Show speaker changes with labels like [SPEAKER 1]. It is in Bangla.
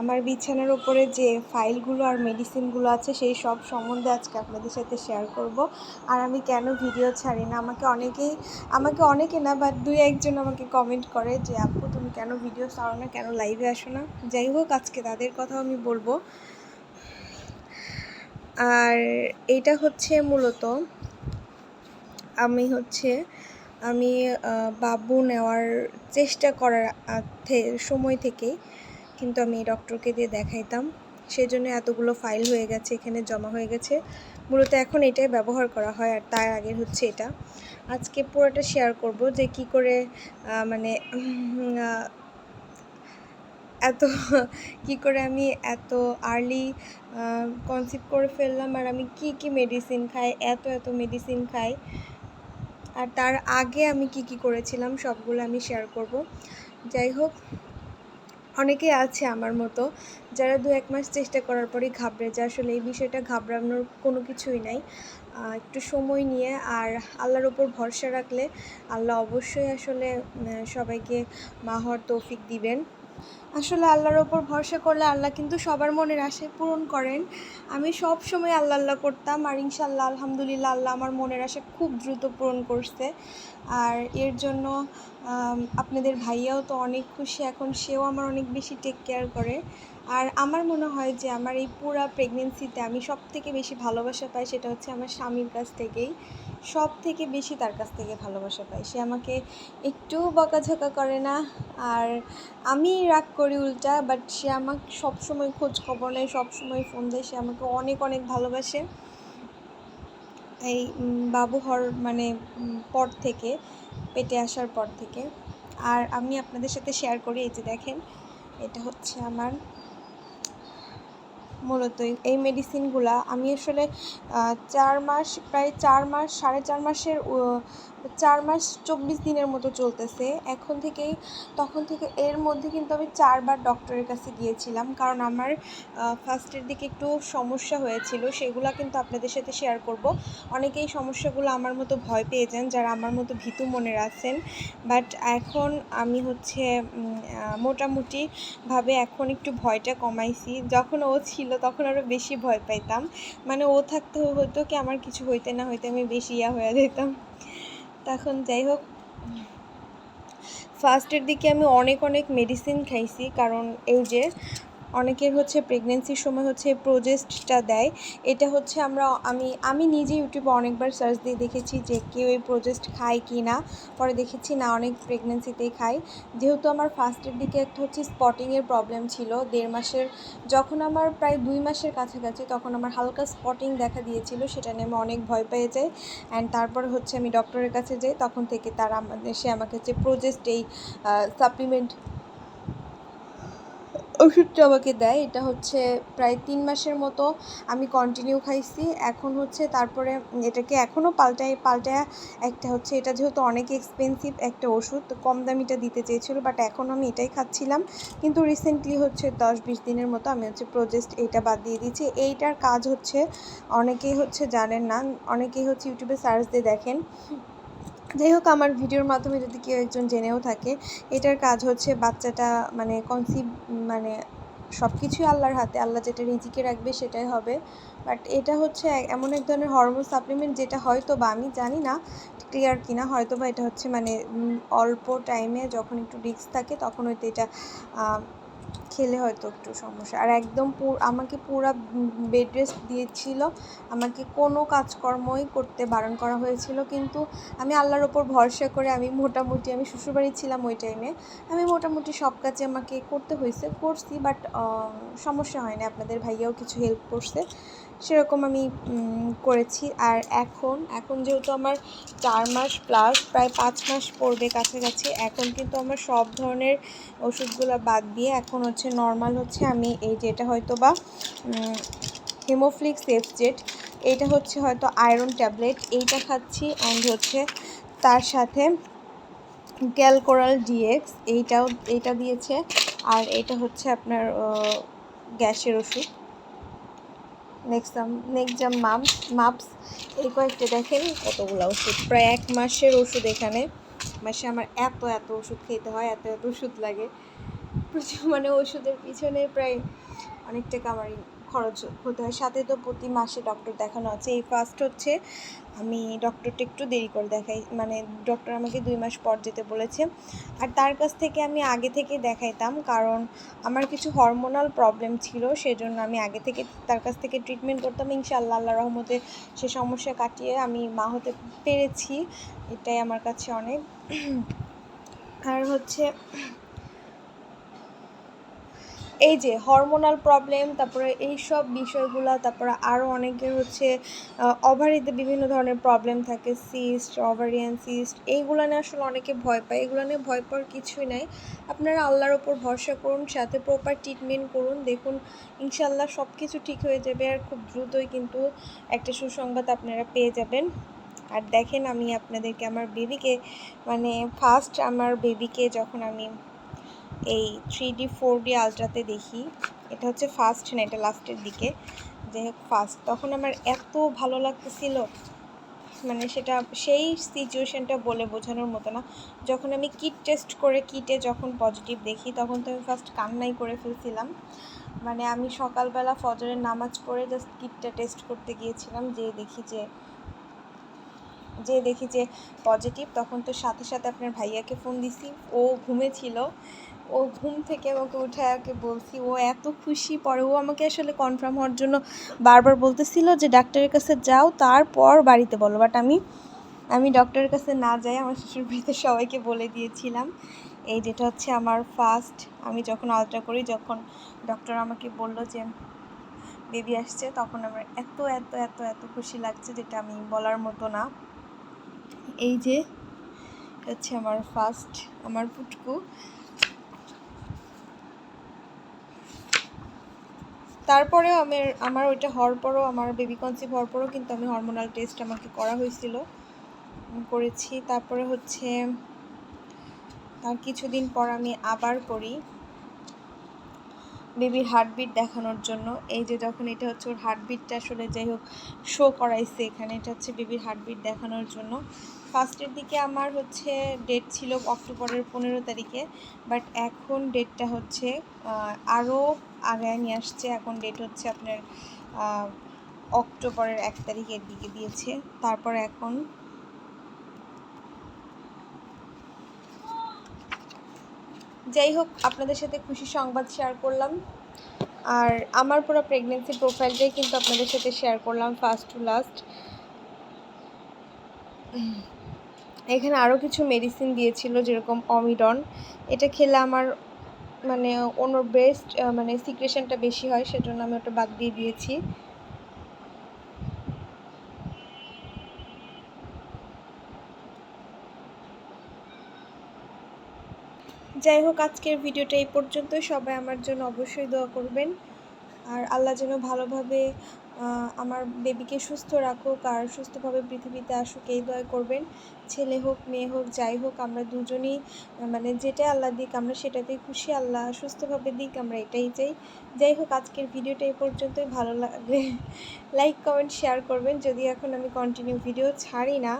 [SPEAKER 1] আমার বিছানার ওপরে যে ফাইলগুলো আর মেডিসিনগুলো আছে, সেই সব সম্বন্ধে আজকে আপনাদের সাথে শেয়ার করব। আর আমি কেন ভিডিও ছাড়ি না? আমাকে অনেকেই, আমাকে অনেকে না বাট দুই একজন আমাকে কমেন্ট করে যে, আপু, তুমি কেন ভিডিও ছাড়ো না? কেন লাইভে আসো না? যাই হোক, আজকে তাদের কথাও আমি বলব। আর এটা হচ্ছে মূলত, আমি হচ্ছে, আমি বাবু নেওয়ার চেষ্টা করার সময় থেকেই কিন্তু আমি ডক্টরকে দিয়ে দেখাইতাম। সেই জন্য এতগুলো ফাইল হয়ে গেছে, এখানে জমা হয়ে গেছে। মূলত এখন এটাই ব্যবহার করা হয় আর তার আগে হচ্ছে এটা। আজকে পুরোটা শেয়ার করব যে কি করে মানে এত, কি করে আমি এত আর্লি কনসিভ করে ফেললাম আর আমি কি কি মেডিসিন খাই, এত এত মেডিসিন খাই। আর তার আগে আমি কি কি করেছিলাম, সবগুলো আমি শেয়ার করব। যাই হোক অনেকেই আছে আমার মতো, যারা দু এক মাস চেষ্টা করার পরেই ঘাবড়ে যায়। আসলে এই বিষয়টা ঘাবড়ানোর কোনো কিছুই নাই। একটু সময় নিয়ে আর আল্লাহর ওপর ভরসা রাখলে আল্লাহ অবশ্যই আসলে সবাইকে মা হওয়ার তৌফিক দিবেন। আসলে আল্লাহর ওপর ভরসা করলে আল্লাহ কিন্তু সবার মনের আশা পূরণ করেন। আমি সব সময় আল্লাহ আল্লাহ করতাম, আর ইনশাল্লাহ আলহামদুলিল্লাহ, আল্লাহ আমার মনের আশা খুব দ্রুত পূরণ করছে। আর এর জন্য আপনাদের ভাইয়াও তো অনেক খুশি, এখন সেও আমার অনেক বেশি টেক কেয়ার করে। আর আমার মনে হয় যে আমার এই পুরা প্রেগনেন্সিতে আমি সব থেকে বেশি ভালোবাসা পাই সেটা হচ্ছে আমার স্বামীর কাছ থেকেই। সব থেকে বেশি তার কাছ থেকে ভালোবাসা পাই। সে আমাকে একটু বকাঝকা করে না, আর আমি রাগ করি উল্টা বাট সে আমাকে সবসময় খোঁজ খবর নেয়, সবসময় ফোন দেয়, সে আমাকে অনেক অনেক ভালোবাসে। এই বাবু হওয়ার মানে পর থেকে, পেটে আসার পর থেকে। আর আমি আপনাদের সাথে শেয়ার করি, এই যে দেখেন, এটা হচ্ছে আমার মূলত এই- মেডিসিনগুলা আমি আসলে চার মাস প্রায় চার মাস সাড়ে চার মাসের চার মাস চব্বিশ দিনের মতো চলতেছে। এখন থেকেই, তখন থেকে এর মধ্যে কিন্তু আমি চারবার ডক্টরের কাছে গিয়েছিলাম। কারণ আমার ফার্স্টের দিকে একটু সমস্যা হয়েছিল, সেগুলো কিন্তু আপনাদের সাথে শেয়ার করব। অনেকেই সমস্যাগুলো আমার মতো ভয় পেয়ে যান, যারা আমার মতো ভীতু মনের আছেন। বাট এখন আমি হচ্ছে মোটামুটিভাবে এখন একটু ভয়টা কমাইছি। যখন ও ছিল, তখন আরও বেশি ভয় পাইতাম। মানে ও থাকতে হতো কি, আমার কিছু হইতে না হইতে আমি বেশি ইয়া হয়ে যেতাম। তখন যাই হোক ফার্স্টের দিকে আমি অনেক অনেক মেডিসিন খাইছি কারণ এই যে অনেকের হচ্ছে প্রেগনেন্সির সময় হচ্ছে প্রোজেস্টটা দেয়। এটা হচ্ছে আমরা, আমি আমি নিজে ইউটিউবে অনেকবার সার্চ দিয়ে দেখেছি যে কেউ এই প্রোজেস্ট খায় কি না পরে দেখেছি না, অনেক প্রেগনেন্সিতেই খায়। যেহেতু আমার ফার্স্টের দিকে একটা হচ্ছে স্পটিংয়ের প্রবলেম ছিল, দেড় মাসের, যখন আমার প্রায় দুই মাসের কাছাকাছি তখন আমার হালকা স্পটিং দেখা দিয়েছিল, সেটা নিয়ে আমি অনেক ভয় পেয়ে যাই। অ্যান্ড তারপর হচ্ছে আমি ডক্টরের কাছে যাই, তখন থেকে তারা সে আমাকে হচ্ছে প্রোজেস্ট এই সাপ্লিমেন্ট ওষুধটা আমাকে দেয়। এটা হচ্ছে প্রায় তিন মাসের মতো আমি কন্টিনিউ খাইছি। এখন হচ্ছে তারপরে এটাকে এখনও পাল্টাই পাল্টায় একটা হচ্ছে এটা যেহেতু অনেক এক্সপেন্সিভ একটা ওষুধ কম দামিটা দিতে চেয়েছিল বাট এখন আমি এটাই খাচ্ছিলাম। কিন্তু রিসেন্টলি হচ্ছে দশ বিশ দিনের মতো আমি হচ্ছে প্রজেস্ট এইটা বাদ দিয়ে দিচ্ছি এইটার কাজ হচ্ছে অনেকেই হচ্ছে জানেন না, অনেকেই হচ্ছে ইউটিউবে সার্চ দিয়ে দেখেন। যাই হোক, আমার ভিডিওর মাধ্যমে যদি কেউ একজন জেনেও থাকে, এটার কাজ হচ্ছে বাচ্চাটা মানে কনসিভ মানে সব কিছুই আল্লাহর হাতে, আল্লাহ যেটা রিজিকে রাখবে সেটাই হবে। বাট এটা হচ্ছে এমন এক ধরনের হরমোন সাপ্লিমেন্ট যেটা হয়তো বা আমি জানি না ক্লিয়ার কিনা, হয়তো বা এটা হচ্ছে মানে অল্প টাইমে যখন একটু রিস্ক থাকে, তখন হয়তো এটা খেলে হয়তো একটু সমস্যা। আর একদম আমাকে পুরো বেড রেস্ট দিয়েছিল। আমাকে কোনো কাজকর্মই করতে বারণ করা হয়েছিল। কিন্তু আমি আল্লাহর ওপর ভরসা করে আমি মোটামুটি, আমি শ্বশুরবাড়ি ছিলাম ওই টাইমে আমি মোটামুটি সব কাজে আমাকে করতে হয়েছে। করছি বাট সমস্যা হয়নি। আপনাদের ভাইয়াও কিছু হেল্প করছে। সেরকম আমি করেছি। আর এখন এখন যেহেতু আমার চার মাস প্লাস প্রায় পাঁচ মাস পড়বে কাছাকাছি, এখন কিন্তু আমার সব ধরনের ওষুধগুলো বাদ দিয়ে এখন হচ্ছে নর্মাল হচ্ছে। আমি এই যেটা হয়তো বা হেমোফ্লিক্স সেফজেট এইটা হচ্ছে হয়তো আয়রন ট্যাবলেট এইটা খাচ্ছি। অ্যান্ড হচ্ছে তার সাথে ক্যালকোরাল ডিএক্স এইটাও, এইটা দিয়েছে। আর এটা হচ্ছে আপনার গ্যাসের ওষুধ। নেক্সাম নেক্সাম মামস মাপস এই কয়েকটা দেখেন কতগুলো ওষুধ। প্রায় এক মাসের ওষুধ এখানে। মাসে আমার এত এত ওষুধ খেতে হয়, এত এত ওষুধ লাগে। প্রচুর মানে ওষুধের পিছনে প্রায় অনেক টাকা আমার খরচ হতে হয়। সাথে তো প্রতি মাসে ডক্টর দেখানো আছে। এই ফার্স্ট হচ্ছে আমি ডক্টরটা একটু দেরি করে দেখাই। মানে ডক্টর আমাকে দুই মাস পর যেতে বলেছে। আর তার কাছ থেকে আমি আগে থেকে দেখাইতাম, কারণ আমার কিছু হরমোনাল প্রবলেম ছিল, সেজন্য আমি আগে থেকে তার কাছ থেকে ট্রিটমেন্ট করতাম। ইনশাআল্লাহ আল্লাহ রহমতে সে সমস্যা কাটিয়ে আমি মা হতে পেরেছি। এটাই আমার কাছে অনেক। আর হচ্ছে এই যে হরমোনাল প্রবলেম তারপরে এই সব বিষয়গুলো, তারপরে আরও অনেকের হচ্ছে ওভারিতে বিভিন্ন ধরনের প্রবলেম থাকে সিস্ট ওভারিয়ান সিস্ট এইগুলো নিয়ে আসলে অনেকে ভয় পায়। এগুলো নিয়ে ভয় পাওয়ার কিছুই নাই। আপনারা আল্লাহর ওপর ভরসা করুন, সাথে প্রপার ট্রিটমেন্ট করুন, দেখুন ইনশাল্লাহ সব কিছু ঠিক হয়ে যাবে আর খুব দ্রুতই কিন্তু একটা সুসংবাদ আপনারা পেয়ে যাবেন। আর দেখেন আমি আপনাদেরকে, আমার বেবিকে মানে ফার্স্ট আমার বেবিকে যখন আমি এই থ্রি ডি ফোর ডি আলট্রাতে দেখি। এটা হচ্ছে ফার্স্ট না, এটা লাস্টের দিকে। হোক ফার্স্ট তখন আমার এত ভালো লাগতেছিল। মানে সেটা, সেই সিচুয়েশনটা বলে বোঝানোর মতো না। যখন আমি কিট টেস্ট করে কিটে যখন পজিটিভ দেখি, তখন তো আমি ফার্স্ট কান্নাই করে ফেলছিলাম। মানে আমি সকালবেলা ফজরের নামাজ পড়ে জাস্ট কিটটা টেস্ট করতে গিয়েছিলাম যে দেখি যে যে দেখি যে পজিটিভ তখন তো সাথে সাথে আপনার ভাইয়াকে ফোন দিছি। ও ঘুমেছিল ও ঘুম থেকে আমাকে উঠে ওকে বলছি, ও এত খুশি। পরে ও আমাকে আসলে কনফার্ম হওয়ার জন্য বারবার বলতেছিল যে, ডাক্তারের কাছে যাও, তারপর বাড়িতে বলো। বাট আমি আমি ডক্টরের কাছে না যাই, আমার শ্বশুর বাড়িতে সবাইকে বলে দিয়েছিলাম। এই যেটা হচ্ছে আমার ফার্স্ট আমি যখন আলট্রা করি, যখন ডক্টর আমাকে বলল যে বেবি আসছে, তখন আমার এত এত এত এত খুশি লাগছে যেটা আমি বলার মতো না। এই যে, হচ্ছে আমার ফার্স্ট আমার পুটকু তারপরেও আমার আমার ওইটা হওয়ার পরও, আমার বেবি কনসিভ হওয়ার পরও কিন্তু আমি হরমোনাল টেস্ট আমাকে করা হয়েছিল। করেছি। তারপরে হচ্ছে তার কিছুদিন পর আমি আবার করি বেবির হার্টবিট দেখানোর জন্য। এই যে যখন এটা হচ্ছে ওর হার্টবিটটা আসলে যাই হোক শো করাইছে এখানে, এটা হচ্ছে বেবির হার্টবিট দেখানোর জন্য। ফার্স্টের দিকে আমার হচ্ছে ডেট ছিল অক্টোবরের পনেরো তারিখে বাট এখন ডেটটা হচ্ছে আরও আগায় নিয়ে আসছে। এখন ডেট হচ্ছে আপনার অক্টোবরের এক তারিখের দিকে দিয়েছে। তারপর এখন যাই হোক, আপনাদের সাথে খুশি সংবাদ শেয়ার করলাম। আর আমার পুরো প্রেগনেন্সি প্রোফাইলটাই কিন্তু আপনাদের সাথে শেয়ার করলাম ফার্স্ট টু লাস্ট এখানে আরও কিছু মেডিসিন দিয়েছিল যেরকম অমিডন এটা খেলে আমার মানে অন্য ব্রেস্ট মানে সিক্রেশনটা বেশি হয়, সেজন্য আমি ওটা বাদ দিয়ে দিয়েছি। যাই হোক, আজকের ভিডিওটা এই পর্যন্তই। সবাই আমার জন্য অবশ্যই দোয়া করবেন। আর আল্লাহ যেন ভালোভাবে আমার বেবিকে সুস্থ রাখুক আর সুস্থভাবে পৃথিবীতে আসুক, এই দয় করবেন। ছেলে হোক, মেয়ে হোক, যাই হোক, আমরা দুজনেই মানে যেটা আল্লাহ দিক, আমরা সেটাতেই খুশি। আল্লাহ সুস্থভাবে দিক, আমরা এটাই চাই। যাই হোক, আজকের ভিডিওটা এ পর্যন্তই। ভালো লাগলে লাইক কমেন্ট শেয়ার করবেন। যদি এখন আমি কন্টিনিউ ভিডিও ছাড়ি না